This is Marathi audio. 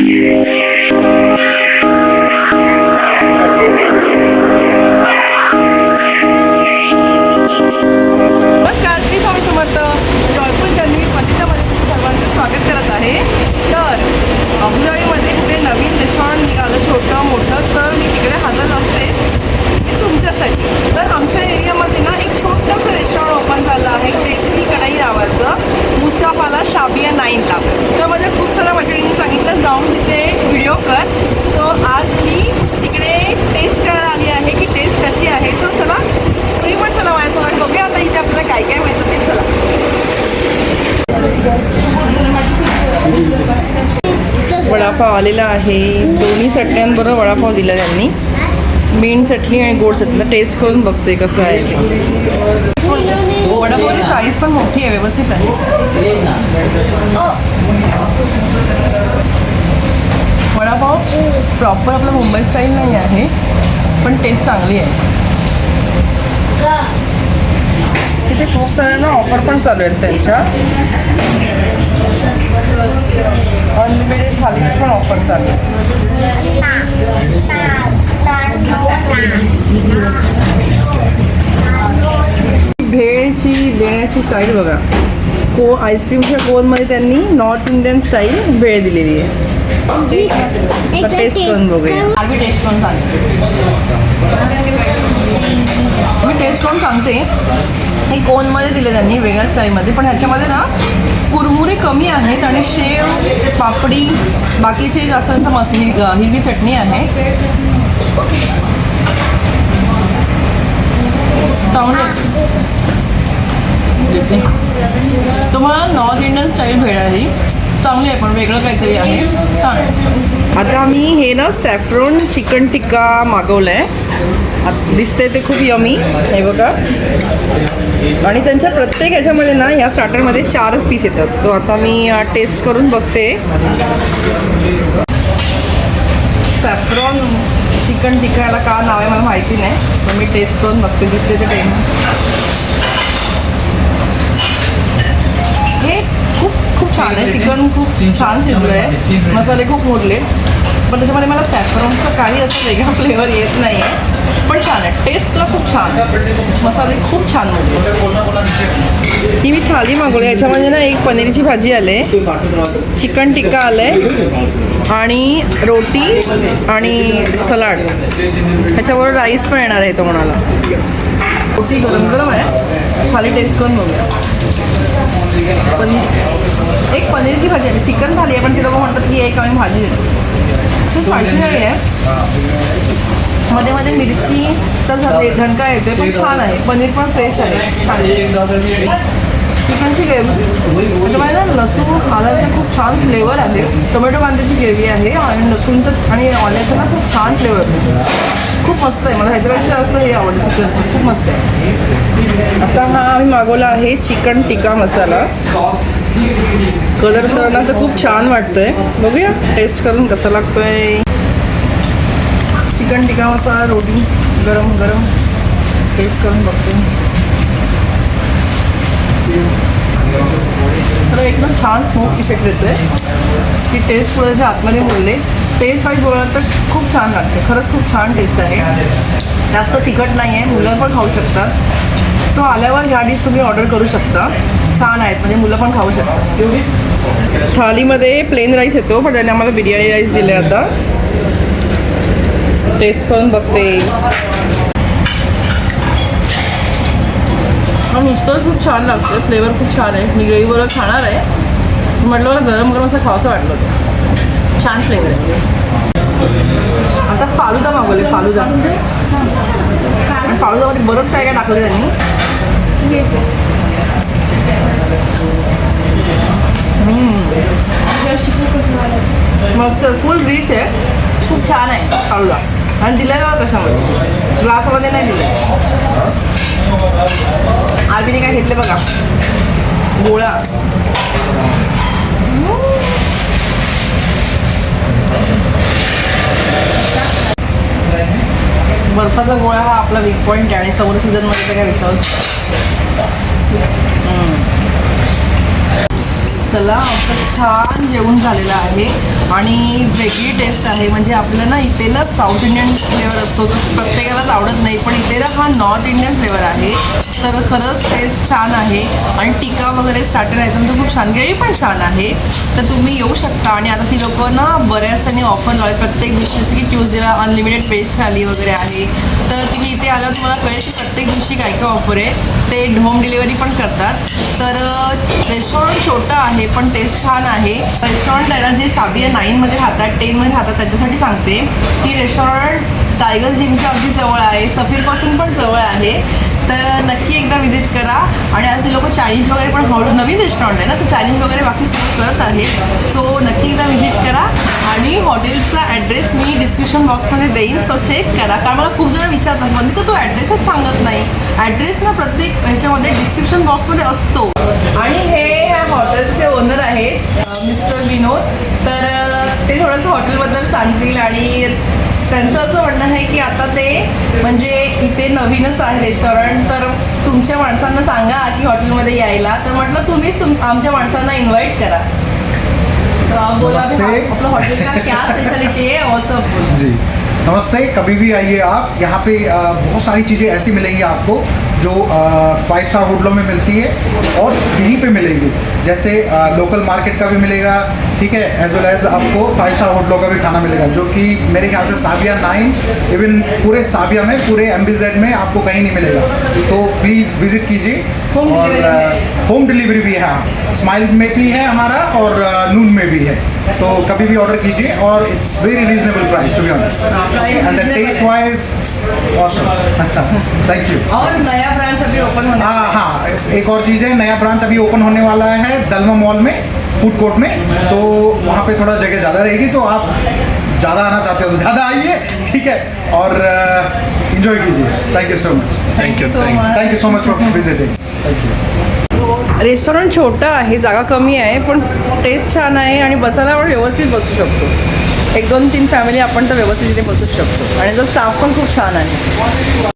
Yeah. वडापाव आलेला आहे. दोन्ही चटण्यांबरोबर वडापाव दिला त्यांनी. मेन चटणी आणि गोड चटणी. टेस्ट करून बघते कसं आहे ते. वडापावची साईज पण मोठी आहे व्यवस्थित आहे. वडापाव प्रॉपर आपलं मुंबई स्टाईल नाही आहे पण टेस्ट चांगली आहे. इथे खूप साऱ्या ना ऑफर पण चालू आहेत त्यांच्या. अनलिमिटेड थालीची पण ऑफर चालू आहे भेळची देण्याची स्टाईल बघा. को आईस्क्रीमच्या कोनमध्ये त्यांनी नॉर्थ इंडियन स्टाईल भेळ दिलेली आहे. टेस्ट करून बघूया. आम्ही टेस्ट करून सांगते. मी सांगते. हे कोनमध्ये दिले त्यांनी? वेगळ्या स्टाईलमध्ये पण ह्याच्यामध्ये ना कुरमुरे कमी आहेत आणि शेव पापडी बाकीचे जास्त मसली हिरवी चटणी आहे. चांगले तुम्हाला नॉर्थ इंडियन स्टाईल भेळ चांगली आहे पण वेगळं काहीतरी आहे. छान आहे. आता आम्ही हे ना सॅफ्रॉन चिकन टिक्का मागवलं आहे दिसते ते खूप यमी हे बघा. आणि त्यांच्या प्रत्येक ह्याच्यामध्ये ना या स्टार्टरमध्ये चारच पीस येतात. तो आता मी टेस्ट करून बघते. सॅफ्रॉन चिकन टिकायला का नाव आहे मला माहिती नाही. पण मी टेस्ट करून बघते. दिसते ते टाईम हे खूप खूप छान आहे. चिकन खूप छान शिजलं आहे मसाले खूप मोडले. पण त्याच्यामध्ये मला सॅफ्रॉनचं काही असं वेगळा फ्लेवर येत नाही आहे पण छान आहे. टेस्टला खूप छान. मसाले खूप छान मोडले ही मी थाली मागवली. याच्यामध्ये ना एक पनीरची भाजी आले. चिकन टिक्का आलं आणि रोटी आणि सलाड. ह्याच्याबरोबर राईस पण येणार आहे तो म्हणाला. रोटी गरम गरम आहे. थाली टेस्ट करून बघूया. पनीर एक पनीरची भाजी आहे चिकन थाली आहे पण ती लोक म्हणतात की एक आम्ही भाजी देतो असं स्पायसी नाही आहे. मध्ये मध्ये मिरचीचा झ- झणका येतोय पण छान आहे. पनीर पण फ्रेश आहे. छान चिकनची ग्रेव्ही. त्याच्यामध्ये ना लसूण आल्याचा खूप छान फ्लेवर आहे. टोमॅटो कांद्याची ग्रेव्ही आहे आणि लसूणचं आणि ऑल्याचा ना खूप छान फ्लेवर आहे. खूप मस्त आहे. मला ह्याच्यापेक्षा जास्त हे आवडतं चिकनचं. खूप मस्त आहे. आता हा आम्ही मागवला आहे चिकन टिक्का मसाला. कलर तर ना तर खूप छान वाटतोय. बघूया. टेस्ट करून कसा लागतोय. चिकन टिक्का मसाला रोटी गरम गरम टेस्ट करून बघते. तर एकदम छान स्मोक इफेक्ट येतोय की टेस्ट पुढेच्या आतमध्ये बोलले. टेस्ट वाईज बोललं तर खूप छान लागते. खरंच खूप छान टेस्ट आहे. जास्त तिखट नाही आहे मुलं पण खाऊ शकतात. सो आल्यावर ह्या डिश तुम्ही ऑर्डर करू शकता. छान आहेत. म्हणजे मुलं पण खाऊ शकतात. थालीमध्ये प्लेन राईस येतो पण त्याने आम्हाला बिर्याणी राईस दिले आता. टेस्ट करून बघते. हा नुसतं खूप छान लागतं फ्लेवर खूप छान आहे. मी ग्रेव्ही बरोबर खाणार आहे. म्हटलं मला गरम गरम असं खावंसं वाटलं होतं. छान फ्लेवर आहे. आता फालुदा मागवले फालुदा. आणि फालुदामध्ये बरंच काय काय टाकलं त्यांनी. मस्त फुल रिच आहे. खूप छान आहे. फालुदा. आणि दिलं बघा कशामध्ये? ग्लासमध्ये नाही दिलं आरबीने काय घेतले बघा. गोळा. बर्फाचा गोळा हा आपला वीक पॉईंट आहे आणि समोर सीझनमध्ये तर काय विचार चला आपलं छान जेवण झालेलं आहे. आणि वेगळी टेस्ट आहे. म्हणजे आपलं ना इथे ना साऊथ इंडियन फ्लेवर असतो. तो प्रत्येकालाच आवडत नाही पण इथे ना हा नॉर्थ इंडियन फ्लेवर आहे. तर खरंच टेस्ट छान आहे. आणि टिका वगैरे स्टार्टर आहे तर खूप छान ग्रेव्ही पण छान आहे. तर तुम्ही येऊ शकता. आणि आता ती लोक ना बऱ्याच त्यांनी ऑफर लावले प्रत्येक दिवशी जसं की ट्यूजडेला अनलिमिटेड वेज थाली वगैरे आहे. तर तुम्ही इथे आल्यावर तुम्हाला कळेल की प्रत्येक दिवशी काय काय ऑफर आहे. ते होम डिलिव्हरी पण करतात. तर रेस्टॉरंट छोटं आहे पण टेस्ट छान आहे. रेस्टॉरंट आहे ना जे साबिया नाईनमध्ये राहतात टेनमध्ये राहतात. त्याच्यासाठी सांगते. की रेस्टॉरंट टायगर जिमच्या अगदी जवळ आहे. सफीरपासून पण जवळ आहे. तर नक्की एकदा व्हिजिट करा. आणि आता ते लोक चायनीज वगैरे पण हळू नवीन रेस्टॉरंट आहे ना तर चायनीज वगैरे बाकी सर्व करत आहेत. सो नक्की एकदा व्हिजिट करा. आणि हॉटेलचा ॲड्रेस मी डिस्क्रिप्शन बॉक्समध्ये देईन. सो चेक करा. कारण मला खूप जण विचारतात म्हणजे तर तो ॲड्रेसच सांगत नाही. ॲड्रेस ना प्रत्येक ह्याच्यामध्ये डिस्क्रिप्शन बॉक्समध्ये असतो. आणि हे ह्या हॉटेलचे ओनर आहेत मिस्टर विनोद. तर ते थोडंसं हॉटेलबद्दल सांगतील आणि त्यांचं असं म्हणणं आहे की आता ते म्हणजे इथे नवीनच आहे रेस्टॉरंट तर तुमच्या माणसांना सांगा की हॉटेलमध्ये यायला. तर म्हटलं तुम्हीच तुम आमच्या माणसांना इन्व्हाइट करा. तर आप बोला अभी नमस्ते. आपलं हॉटेल का? क्या स्पेशलिटी है? और सब बोलो. जी। नमस्ते कभी भी आइए आप। यहाँ पे बहुत सारी चीज़ें ऐसी मिलेंगी आपको जो फाइव स्टार होटलों में मिलती है और यहीं पे मिलेंगी। जैसे लोकल मार्केट का भी मिलेगा ठीक है एज वेल एज आपको फाइव स्टार होटलों का भी खाना मिलेगा जो कि मेरे ख्याल से साबिया नाइन इवन पूरे साबिया में पूरे एम में आपको कहीं नहीं मिलेगा। तो प्लीज़ विज़िट कीजिए। और होम डिलीवरी भी है हाँ। स्माइल में भी है हमारा और नून में भी है। तो कभी भी ऑर्डर कीजिए और it's very reasonable price to be honest and the taste wise awesome thank you और नया ब्रांच अभी ओपन होना हाँ हाँ एक और चीज़ है नया ब्रांच अभी ओपन होने वाला है दलमा मॉल में। फूड कोर्ट में तो वहाँ पे थोड़ा जगह ज़्यादा रहेगी तो आप ज़्यादा आना चाहते हो तो ज़्यादा आइए ठीक है? और इन्जॉय कीजिए। Thank you so much you. Much thank you so much for visiting thank you restaurant छोटं आहे जागा कमी आहे पण टेस्ट छान आहे आणि बसायला आपण व्यवस्थित बसू शकतो. एक दोन तीन फॅमिली आपण तर व्यवस्थित इथे बसू शकतो. आणि तो स्टाफ पण खूप छान आहे.